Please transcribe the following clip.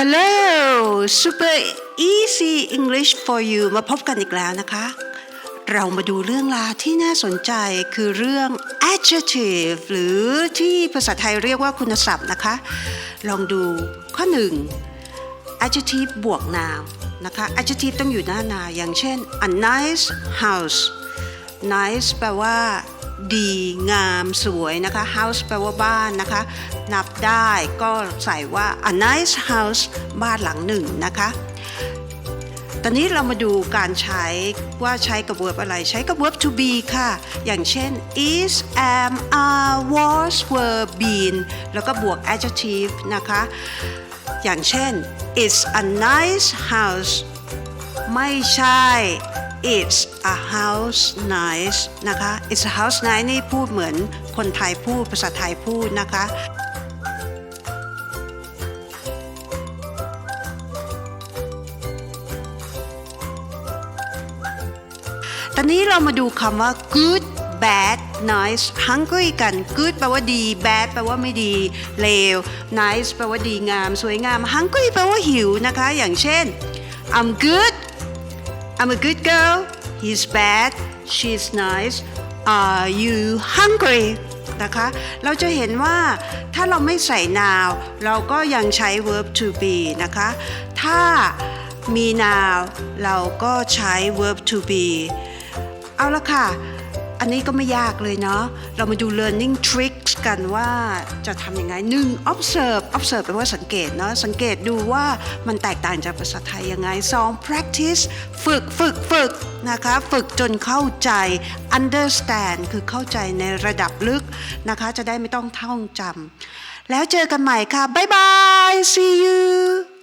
Hello Super Easy English for you มาพบกันอีกแล้วนะคะ เรามาดูเรื่องราวที่น่าสนใจคือเรื่อง adjective หรือที่ภาษาไทยเรียกว่าคุณศัพท์นะคะ ลองดูข้อหนึ่ง adjective บวก noun นะคะ adjective ต้องอยู่หน้า now อย่างเช่น a nice house nice แปลว่า ดีงามสวยนะคะ house แปลว่าบ้านนะคะ นับได้ก็ใส่ว่า a nice house บ้านหลังหนึ่งนะคะ ตอนนี้เรามาดูการใช้ว่าใช้กับ verb อะไร ใช้กับ verb to be ค่ะ อย่างเช่น is am are was were been แล้วก็บวก adjective นะคะ อย่างเช่น it's a nice house ไม่ใช่ it's a house nice นะคะ it's a house nice นี่พูดเหมือนคนไทยพูดภาษาไทยพูดนะคะ ตอนนี้เรามาดูคำว่า good bad nice hungry กัน good แปลว่าดี bad แปลว่าไม่ดี เลว nice แปลว่าดีงาม สวยงาม hungry แปลว่าหิวนะคะ อย่างเช่น I'm good I'm a good girl he's bad she's nice are you hungry นะคะ เราจะเห็นว่าถ้าเราไม่ใส่ now เราก็ยังใช้ verb to be นะคะ ถ้ามี now เราก็ใช้ verb to be เอาละค่ะ อันนี้ก็ไม่ยากเลยเนาะ เรามาดู learning trick กันว่าจะทำยังไงหนึ่ง observe observe แปลว่าสังเกตเนาะสังเกตดูว่ามันแตกต่างจากภาษาไทยยังไงสอง practice ฝึกฝึกฝึกนะคะฝึกจนเข้าใจ understand คือเข้าใจในระดับลึกนะคะจะได้ไม่ต้องท่องจำแล้วเจอกันใหม่ค่ะ บ๊ายบาย see you